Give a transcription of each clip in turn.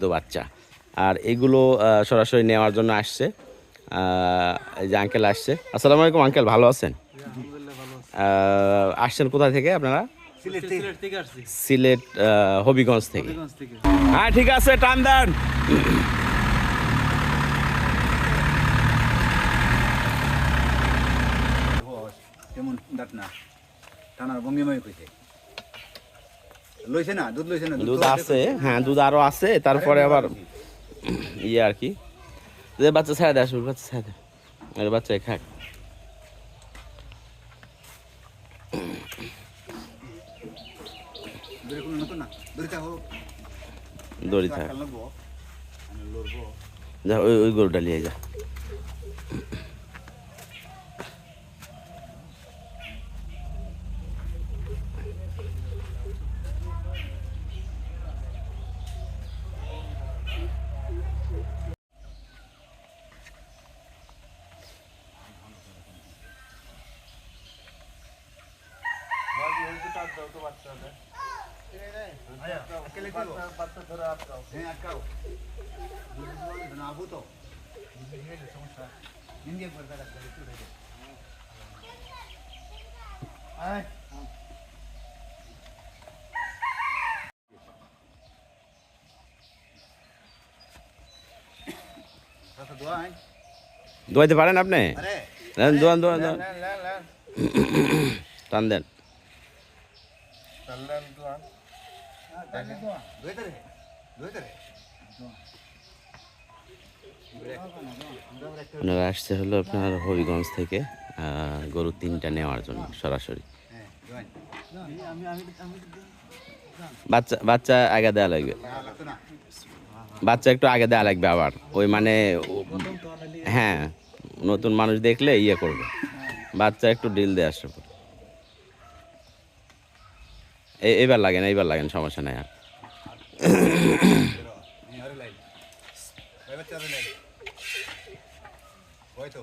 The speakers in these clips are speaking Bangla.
কিন্তু বাচ্চা। আর এগুলো সরাসরি নেওয়ার জন্য আসছে। এই যে আঙ্কেল আসছে। আসসালামু আলাইকুম আঙ্কেল ভালো আছেন? আসছেন কোথা থেকে আপনারা? সিলেট থেকে। আসছি। সিলেট আহ, হবিগঞ্জ থেকে। হ্যাঁ ঠিক আছে টান দেন। টানার ভঙ্গিময় কইছে। লইছে না? দুধ লইছে না? দুধ আছে। হ্যাঁ দুধ আরও আছে। তারপরে আবার ইয়ে আর কি। যে বাচ্চা ছেড়ে দেয় আসবে বাচ্চা ছেড়ে দেয় আরে বাচ্চা খাক। দড়ি থাক যা ওই ওই গরুটা নিয়ে যা হ্যাঁ আটকাও দুধ বলবে না আবু তো দুধ দিয়ে দিলে সমস্যা ইন্ডিয়া করে দাঁড়া করে একটু রেখে আয় কথা দোয়া আয় দোয়াইতে পারেন আপনি আরে দেন দোয়ান দোয়ান দোয়ান লা লা লা টান দেন দোয়াইতে রে দোয়াইতে রে ওনারা আসছে হলো আপনার হবিগঞ্জ থেকে গরু তিনটা নেওয়ার জন্য সরাসরি। বাচ্চা বাচ্চা আগে দেওয়া লাগবে। বাচ্চা একটু আগে দেওয়া লাগবে আবার। ওই মানে হ্যাঁ নতুন মানুষ দেখলে ইয়ে করবে। বাচ্চা একটু ডিল দিয়ে আসবে এ- এবার লাগেন, এইবার লাগেন, সমস্যা নাই আর হ্যাঁ আরে লাই ওই বাচ্চা আরে লাই ওই তো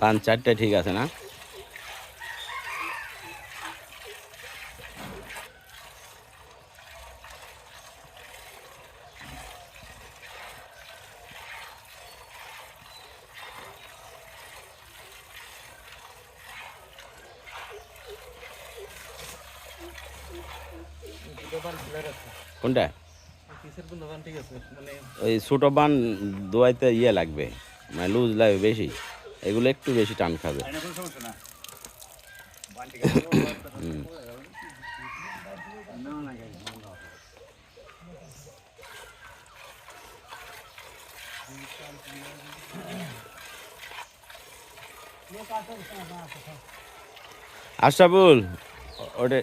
পাঁচ চারটে ঠিক আছে না? দোকান ক্লিয়ার আছে কোনটা? কিসের কোন দোকান ঠিক আছে মানে ওই ছোটো বান দোয়াইতে ইয়ে লাগবে মানে লুজ লাগবে বেশি। এগুলো একটু বেশি টান খাবে। আশরাফুল ওটা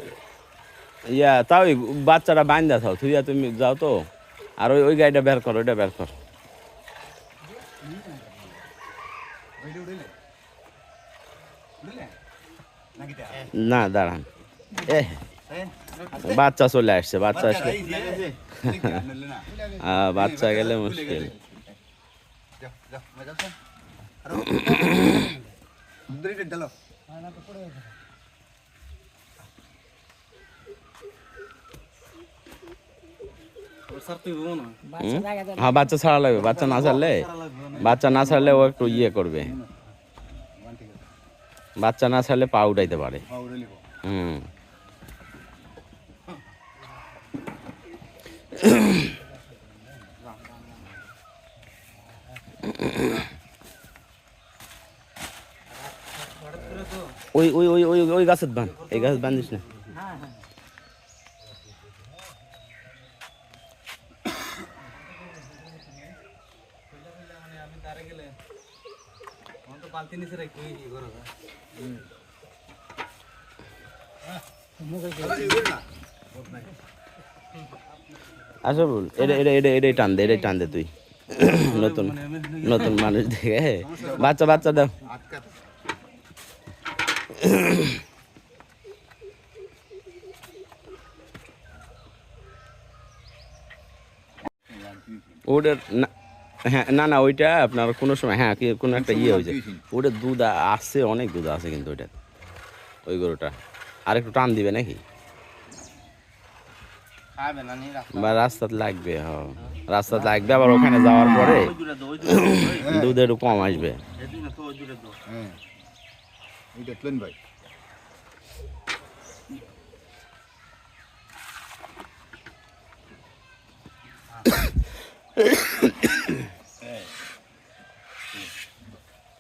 ইয়া তাও ওই বাচ্চাটা বাইন্দা থাও তুইয়া তুমি যাও তো। আর ওই ওই গাড়িটা বের কর ওইটা বের কর ভিডিও উড়িলে উড়িলে নাকি তা না, দাঁড়ান। এ বাচ্চা চলে আসছে, বাচ্চা আসলে বাচ্চা গেলে মুশকিল? হ্যাঁ বাচ্চা ছাড়া লাগবে, বাচ্চা না ছাড়লে বাচ্চা না ছাড়লে ও একটু ইয়ে করবে। বাচ্চা না ছাড়লে পা উঠাইতে পারে। হুম। ওই ওই ওই ওই ওই গাছের বান। এই গাছের বান দিস না হ্যাঁ হ্যাঁ মানে আমি তারে গেলে যায় আসো বল, এটা এটা এটা, এটাই টান দে, এটাই টান দে তুই। নতুন নতুন মানুষ দেখে। বাচ্চা বাচ্চা দাও। ওটার না হ্যাঁ না না ওইটা আপনার কোনো সময় হ্যাঁ কোনো একটা ইয়ে হয়েছে। ওটার দুধ আছে অনেক দুধ আছে কিন্তু ওইটা। ওই গরুটা। আর একটু টান দিবে নাকি? বা রাস্তাতে লাগবে হ। রাস্তাতে লাগবে আবার ওখানে যাওয়ার পরে দুধ একটু কম আসবে। হ্যাঁ।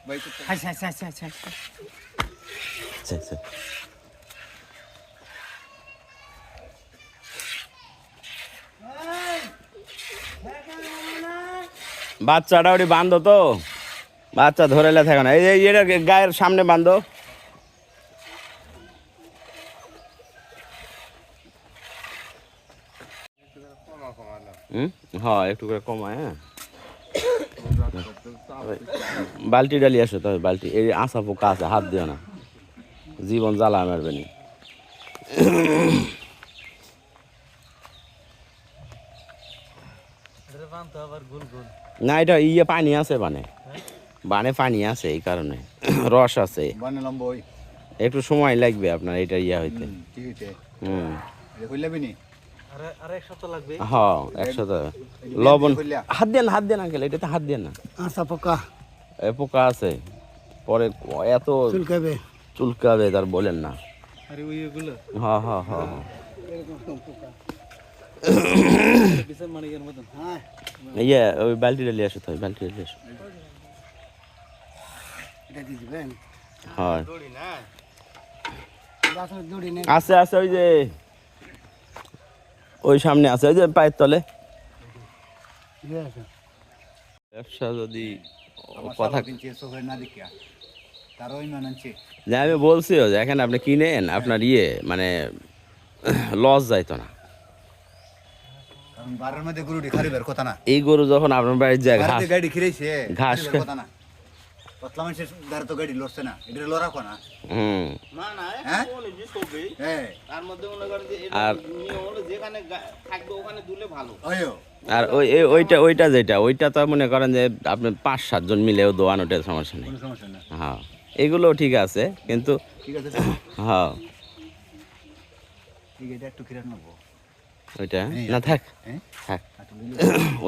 তো আচ্ছা আচ্ছা বাচ্চাটা ওটি বান্ধো তো। বাচ্চা ধরেলে থাকে না। এই এটা গায়ের সামনে বান্ধো। হুম? হ্যাঁ একটু করে কমায় হ্যাঁ। বালতি ডালি আসো তবে বালতি। এই আশা পোকা আছে হাত দিও না। জীবন জ্বালা মারবে নি। না এটা ইয়ে পানি আছে বানে। বানে পানি আছে এই কারণে। রস আছে। একটু সময় লাগবে আপনার এটা ইয়া হইতে। হুম হ্যাঁ একসাথে। লবণ হাত দেন হাত দেন আঙ্কেল এটাতে হাত দেন না। আশা পোকা। এ পোকা আছে। পরে এত চুলকাবে। চুলকাবে তার বলেন না। আরে ওই এগুলো? হ্যাঁ হ্যাঁ হ্যাঁ হ্যাঁ। হ্যাঁ ইয়ে ওই বালতিটা নিয়ে আসো তো বালতিটা নিয়ে আসো। এটা দিয়ে দিবেন? হয়। দড়ি না? গাছের দড়ি নেই। আছে আছে ওই যে ওই সামনে আছে ওই যে পায়ের তলে। ব্যবসা যদি কথা না দেখিয়া তার ওই মানানছে যে আমি বলছিও যে এখানে আপনি কিনেন আপনার ইয়ে মানে লস যাইতো না। কারণ বারের মধ্যে গরুটি খারিবার কথা না। এই গরু যখন আপনার বাড়ির যায় ঘাস ঘাস না। পাতলা মানুষের দ্বারা তো গাড়ি লড়ছে না এটা লড়া কো না হুম হ্যাঁ? হ্যাঁ। আর যেখানে থাকবে ওখানে দুলে ভালো। ওইও আর ওই ওইটা ওইটা যেটা ওইটা তো মনে করেন যে আপনি পাঁচ সাতজন মিলেও দোয়ান ওটার সমস্যা নেই। সমস্যা না হ্যাঁ। এগুলো ঠিক আছে কিন্তু ঠিক আছে হ্যাঁ। এটা একটু খিরাত নেব। ওইটা? না থাক। হ্যাঁ? থাক।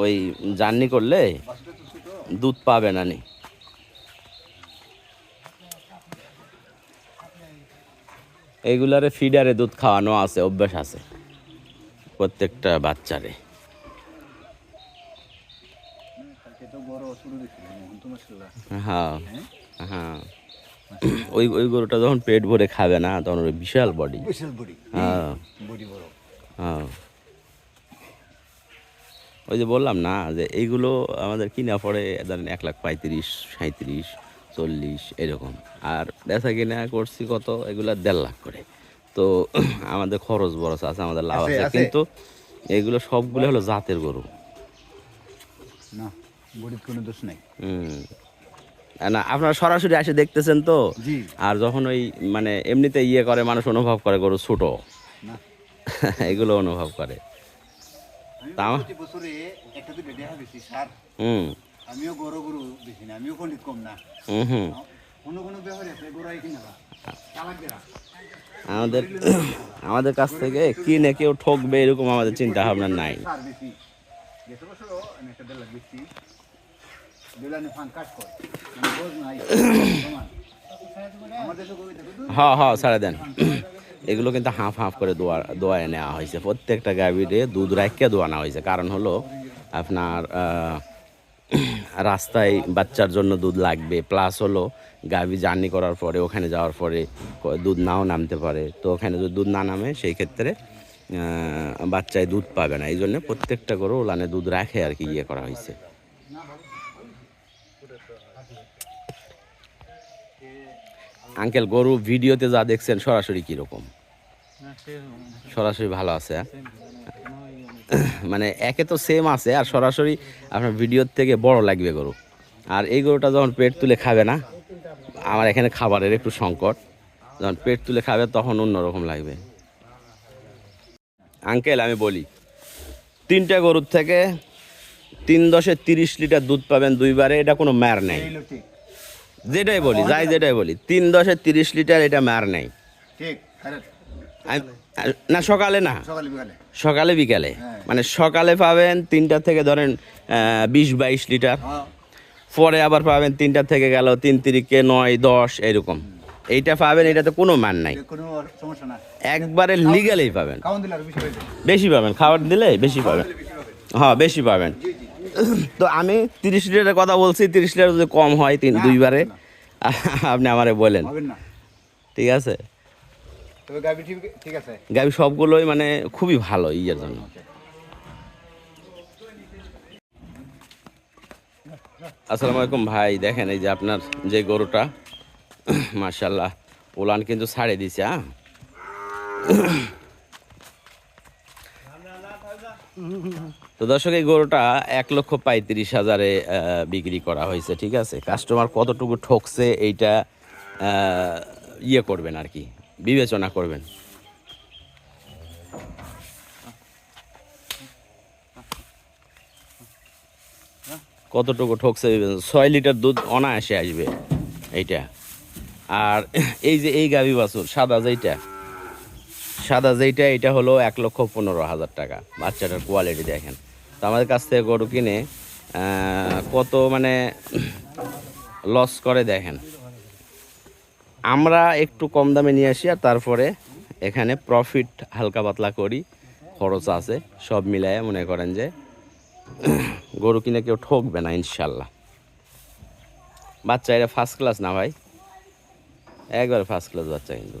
ওই জার্নি করলে দুধ পাবে না নি এইগুলারে ফিডারে দুধ খাওয়ানো আছে অভ্যাস আছে। প্রত্যেকটা বাচ্চারে। হ্যাঁ হ্যাঁ। হ্যাঁ ওই ওই গরুটা যখন পেট ভরে খাবে না তখন ওর বিশাল বডি বিশাল বডি হ্যাঁ। বডি বড়। হ্যাঁ। ওই যে বললাম না যে এইগুলো আমাদের কিনা পড়ে ধরেন এক লাখ পঁয়ত্রিশ সাঁত্রিশ চল্লিশ এরকম। আর বেচা কিনা করছি কত? এগুলা দেড় লাখ করে। তো আমাদের খরচ বরচ আছে আমাদের লাভ আছে। কিন্তু এগুলো সবগুলো হলো জাতের গরু। না বডির কোনো দোষ নাই। হুম। না আপনারা সরাসরি এসে দেখতেছেন তো? আর যখন ওই মানে এমনিতে ইয়ে করে মানুষ অনুভব করে গরু ছোট। এগুলো অনুভব করে। দেখা হুম। আমিও বড় গরু বেশি না আমিও পণ্ডিত কম না। হুম হুম। কোনো কোনো ব্যাপারে আছে গরু কিনা আমাদের আমাদের কাছ থেকে কিনে কেউ ঠকবে এরকম আমাদের চিন্তা ভাবনা নাই। গরু হ্যাঁ হ্যাঁ ছাড়ে দেন। এগুলো কিন্তু হাফ হাফ করে দোয়া দোয়ায় নেওয়া হয়েছে। প্রত্যেকটা গাভীরে দুধ রাখিয়ে দোয়ানো হয়েছে। কারণ হলো আপনার রাস্তায় বাচ্চার জন্য দুধ লাগবে প্লাস হলো গাভী জার্নি করার পরে ওখানে যাওয়ার পরে দুধ নাও নামতে পারে। তো ওখানে যদি দুধ না নামে সেই ক্ষেত্রে বাচ্চায় দুধ পাবে না। এই জন্য প্রত্যেকটা গরু ওলানে দুধ রাখে আর কি ইয়ে করা হয়েছে আঙ্কেল গরু ভিডিওতে যা দেখছেন সরাসরি কীরকম? সরাসরি ভালো আছে হ্যাঁ? same, কোনো ইয়ে নেই। মানে একে তো সেম আছে আর সরাসরি আপনার ভিডিওর থেকে বড় লাগবে গরু। আর এই গরুটা যখন পেট তুলে খাবে না আমার এখানে খাবারের একটু সংকট যখন পেট তুলে খাবে তখন অন্যরকম লাগবে। আঙ্কেল আমি বলি তিনটা গরুর থেকে তিন দশে তিরিশ লিটার দুধ পাবেন দুইবারে এটা কোনো ম্যার নেই। যেটাই বলি যাই যেটাই বলি তিন দশে তিরিশ লিটার এটা ম্যার নেই। ঠিক আমি- না সকালে না। সকালে বিকালে। হ্যাঁ। মানে সকালে পাবেন তিনটা থেকে ধরেন বিশ বাইশ লিটার। হ্যাঁ। পরে আবার পাবেন তিনটা থেকে গেল তিন তিরিকে নয় দশ এরকম। এইটা পাবেন এটাতে কোনো মান নাই। একবারে লিগালেই পাবেন। বেশি পাবেন খাবার দিলে বেশি পাবেন। হ্যাঁ বেশি পাবেন। তো আমি তিরিশ লিটারের কথা বলছি তিরিশ লিটার যদি কম হয় তিন দুইবারে। আপনি আমারে বলেন। ঠিক আছে? তবে গাবি ঠিক আছে? গাবি সবগুলোই মানে খুবই ভালো ইয়ের জন্য। আসসালামু আলাইকুম ভাই, দেখেন এই যে আপনার যে গরুটা মার্শাল্লাহ ওলান কিন্তু ছাড়ে দিছে হ্যাঁ তো দর্শক, এই গরুটা এক লক্ষ পঁয়ত্রিশ হাজারে বিক্রি করা হয়েছে, ঠিক আছে? কাস্টমার কতটুকু ঠকছে, এইটা ইয়ে করবেন আর কি। বিবেচনা করবেন। কতটুকু ঠকছে? ছয় লিটার দুধ অনায়াসে আসবে, এইটা। আর এই যে এই গাভী বাছুর, সাদা যেইটা সাদা যেইটা, এটা হলো এক লক্ষ পনেরো হাজার টাকা। বাচ্চাটার কোয়ালিটি দেখেন। তো আমাদের কাছ থেকে গরু কিনে কত মানে লস করে দেখেন। আমরা একটু কম দামে নিয়ে আসি আর তারপরে এখানে প্রফিট হালকা পাতলা করি। খরচ আছে, সব মিলায় মনে করেন যে গরু কিনে কেউ ঠকবে না, ইনশাল্লাহ। বাচ্চা এটা ফার্স্ট ক্লাস না ভাই? একবার ফার্স্ট ক্লাস বাচ্চা কিন্তু।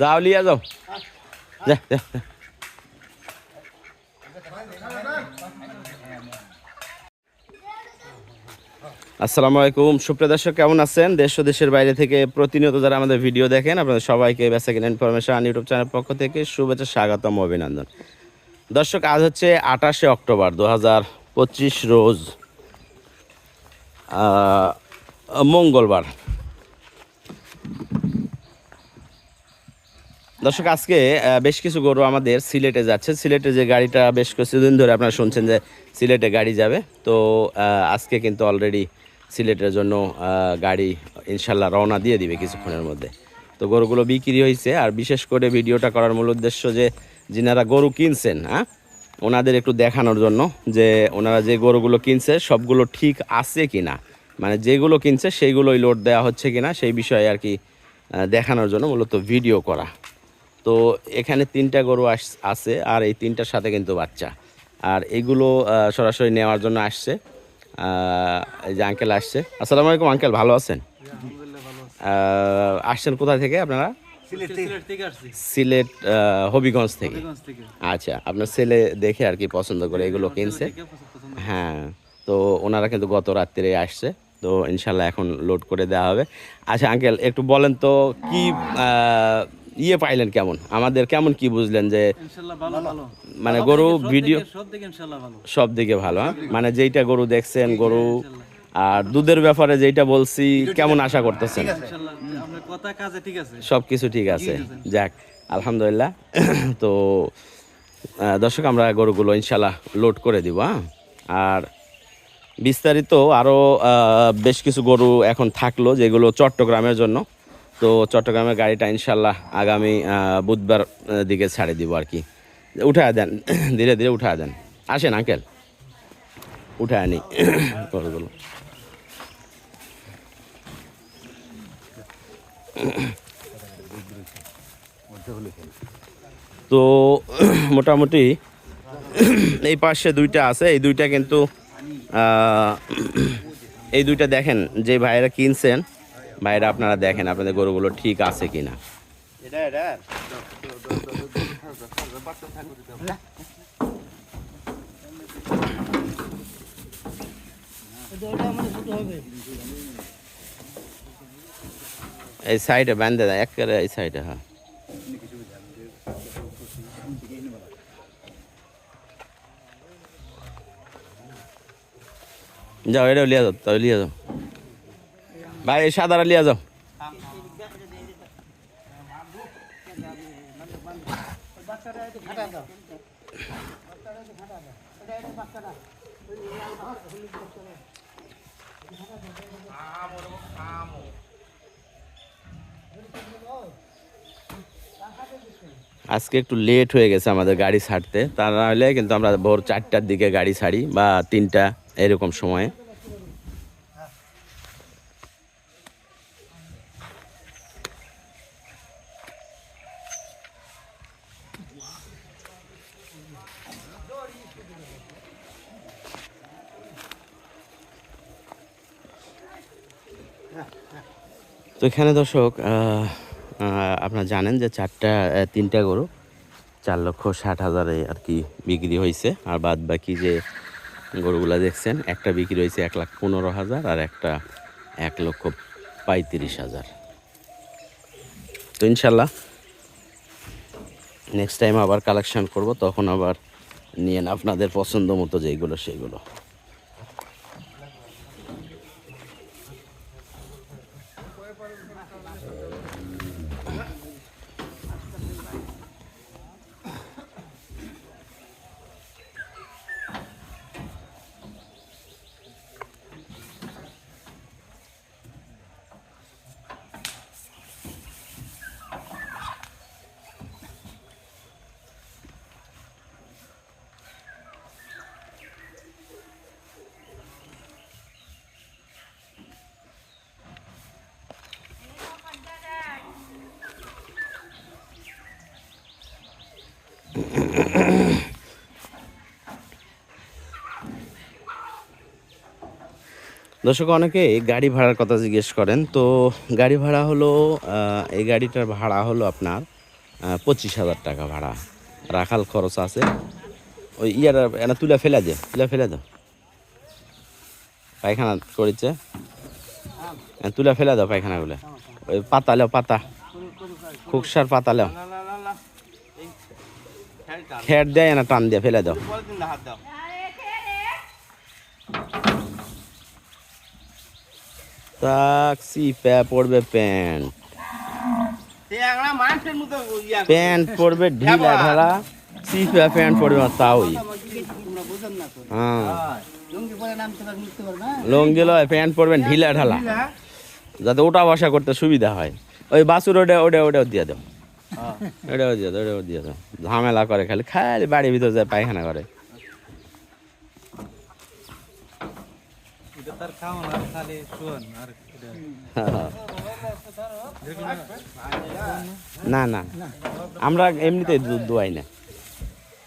যাও লিয়া যাও। যা যা। আসসালামু আলাইকুম। সুপ্রিয় দর্শক, কেমন আছেন? দেশ ও দেশের বাইরে থেকে প্রতিনিয়ত যারা আমাদের ভিডিও দেখেন, আপনাদের সবাইকে বেসাকিন ইনফরমেশন ইউটিউব চ্যানেল পক্ষ থেকে শুভেচ্ছা, স্বাগতম, অভিনন্দন। দর্শক, আজ হচ্ছে আঠাশে অক্টোবর দু হাজার পঁচিশ রোজ মঙ্গলবার। দর্শক, আজকে বেশ কিছু গরু আমাদের সিলেটে যাচ্ছে। সিলেটে যে গাড়িটা বেশ কিছুদিন ধরে আপনারা শুনছেন যে সিলেটে গাড়ি যাবে, তো আজকে কিন্তু অলরেডি সিলেটের জন্য গাড়ি ইনশাল্লাহ রওনা দিয়ে দিবে কিছুক্ষণের মধ্যে। তো গরুগুলো বিক্রি হয়েছে আর বিশেষ করে ভিডিওটা করার মূল উদ্দেশ্য যে যিনারা গরু কিনছেন হ্যাঁ ওনাদের একটু দেখানোর জন্য যে ওনারা যে গরুগুলো কিনছে, সবগুলো ঠিক আছে কি না মানে যেগুলো কিনছে, সেইগুলোই লোড দেওয়া হচ্ছে কি না সেই বিষয়ে আর কি দেখানোর জন্য মূলত ভিডিও করা। তো এখানে তিনটা গরু আস- আছে, আর এই তিনটার সাথে কিন্তু বাচ্চা। আর এগুলো সরাসরি নেওয়ার জন্য আসছে। এই যে আঙ্কেল আসছে। আসসালামু আলাইকুম আঙ্কেল ভালো আছেন? আলহামদুলিল্লাহ ভালো আছি। আহ, আসছেন কোথা থেকে আপনারা? সিলেট হবিগঞ্জ থেকে। আচ্ছা আপনার ছেলে দেখে আর কি পছন্দ করে এগুলো কিনছে। হ্যাঁ তো ওনারা কিন্তু গত রাত্রে আসছে তো ইনশাল্লাহ এখন লোড করে দেওয়া হবে। আচ্ছা আঙ্কেল একটু বলেন তো কি ইয়ে পাইলেন কেমন? আমাদের কেমন কি বুঝলেন যে ইনশাল্লাহ ভালো ভালো। মানে গরু ভিডিও সব দিকে ভালো। সব দিকে ভালো হ্যাঁ? মানে যেইটা গরু দেখছেন গরু আর দুধের ব্যাপারে যেইটা বলছি কেমন আশা করতেছেন? ইনশাল্লাহ। আপনার কথা কাজে ঠিক আছে। সব কিছু ঠিক আছে। যাক আলহামদুলিল্লাহ। তো দর্শক আমরা গরুগুলো ইনশাল্লাহ লোড করে দিব হ্যাঁ? আর বিস্তারিত আরও বেশ কিছু গরু এখন থাকল যেগুলো চট্টগ্রামের জন্য। তো চট্টগ্রামের গাড়িটা ইনশাল্লাহ আগামী বুধবার দিকে ছাড়ে দিব আর কি। উঠায় দেন, ধীরে ধীরে উঠায় দেন। আসেন আঙ্কেল। উঠায় আনি। তো মোটামুটি এই পাশে দুইটা আছে। এই দুইটা কিন্তু এই দুইটা দেখেন যে ভাইরা কিনছেন। ভাইরা আপনারা দেখেন আপনাদের গরুগুলো ঠিক আছে কিনা। এটা এটা। এই সাইডে বান্ধে দেয় একেবারে এই সাইডে হ্যাঁ। যাও এটা লিয়া যাও তবে লিয়া যাও ভাই, এই সাদারা লিয়া যাও। আজকে একটু লেট হয়ে গেছে আমাদের গাড়ি ছাড়তে। তা নাহলে কিন্তু আমরা ভোর চারটার দিকে গাড়ি ছাড়ি বা তিনটা, এরকম সময়ে। তো এখানে দর্শক আপনারা জানেন যে চারটা তিনটা গরু চার লক্ষ ষাট হাজারে আর কি বিক্রি হয়েছে। আর বাদ বাকি যে গরুগুলা দেখছেন, একটা বিক্রি হয়েছে এক লাখ পনেরো হাজার আর একটা এক লক্ষ পঁয়ত্রিশ হাজার। তো ইনশাল্লাহ নেক্সট টাইম আবার কালেকশান করব, তখন আবার নিয়েন আপনাদের পছন্দ মতো যেগুলো, সেগুলো। দর্শক, অনেকে গাড়ি ভাড়ার কথা জিজ্ঞেস করেন, তো গাড়ি ভাড়া হলো এই গাড়িটার ভাড়া হলো আপনার পঁচিশ হাজার টাকা ভাড়া। রাখাল খরচ আছে। ওই ইয়ার এনা তুলে ফেলে দে, তুলে ফেলে দাও পায়খানা করেছে। তুলে ফেলে দাও পায়খানাগুলো। ওই পাতা লেও পাতা। খুকসার পাতা লেও না না না না এই খেলটা খেট দেয় না, টান দিয়ে ফেলে দাও। তাকসি প্যা পড়বে প্যান্ট। প্যান্ট পড়বে ঢিলা ঢালা সিপা প্যান্ট পড়বে তাওই। হ্যাঁ। লুঙ্গি লয়, প্যান্ট পরবেন ঢিলা ঢালা। যাতে ওটা বসা করতে সুবিধা হয়। ওই বাসুর ওটা ওটা ওটাও দিয়ে দাও। ওটাও দিয়ে দাও ওটাও দিয়ে দাও ঝামেলা করে খালি খালি বাড়ির ভিতর যায় পায়খানা করে। না না। আমরা এমনিতেই দুধ দোয়াই না।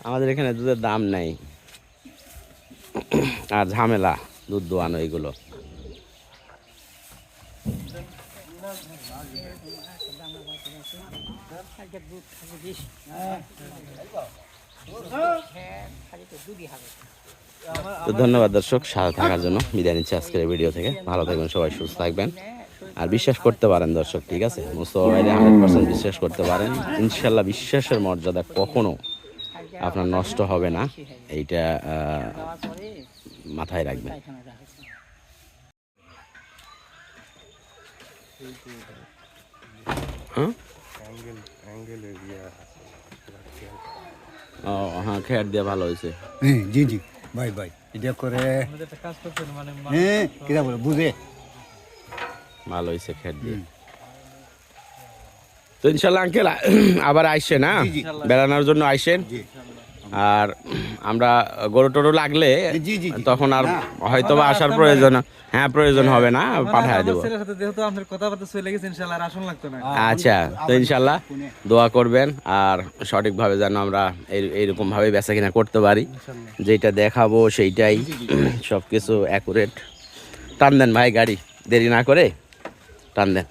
আমাদের এখানে দুধের দাম নাই। আর ঝামেলা দুধ দোয়ানো এগুলো। তো ধন্যবাদ দর্শক, সাথে থাকার জন্য বিদায় নিচ্ছি আজকের ভিডিও থেকে। ভালো থাকবেন, সবাই সুস্থ থাকবেন। আর বিশ্বাস করতে পারেন দর্শক, ঠিক আছে? বিশ্বাস করতে পারেন, ইনশাল্লাহ বিশ্বাসের মর্যাদা কখনো আপনার নষ্ট হবে না। এইটা মাথায় রাখবেন। হ্যাঁ? ও হ্যাঁ খেয়ার দিয়ে ভালো হয়েছে। হ্যাঁ জি জি বাই বাই। এটা করে আমাদের একটা কাজ করছেন মানে হ্যাঁ কিরা বলে বুঝে। ভালো হয়েছে খেয়ার দিয়ে। তো ইনশাল্লাহ আঙ্কেল আবার আইসেন না জি, জি। বেড়ানোর জন্য আইসেন? জি। আর আমরা গরু টরু লাগলে জি, জি, জি। তখন আর হয়তো বা আসার প্রয়োজন হ্যাঁ প্রয়োজন হবে না পাঠায় দেবো। ছেলের সাথে যেহেতু আপনার কথাবার্তা চলে গেছে ইনশাল্লাহ আর আসন লাগতো না। আচ্ছা তো ইনশাল্লাহ দোয়া করবেন আর সঠিকভাবে যেন আমরা এই এইরকম ভাবে বেচা কিনা করতে পারি। যেটা দেখাবো সেইটাই সব কিছু অ্যাকুরেট টান দেন ভাই গাড়ি দেরি না করে টান দেন।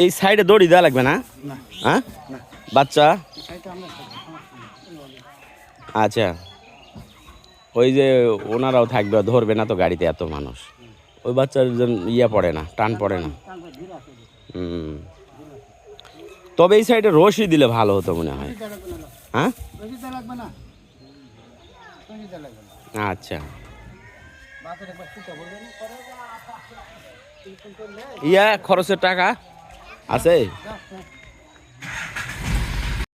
এই সাইডে দড়ি দেওয়া লাগবে না? হ্যাঁ? বাচ্চা? আচ্ছা। ওই যে ওনারাও থাকবে ধরবে না তো গাড়িতে এত মানুষ। ওই বাচ্চার জন্য ইয়ে পড়ে না টান পড়ে না। হুম। তবে এই সাইডে রশি দিলে ভালো হতো মনে হয়। হ্যাঁ? আচ্ছা। ইয়া খরচের টাকা? আছে?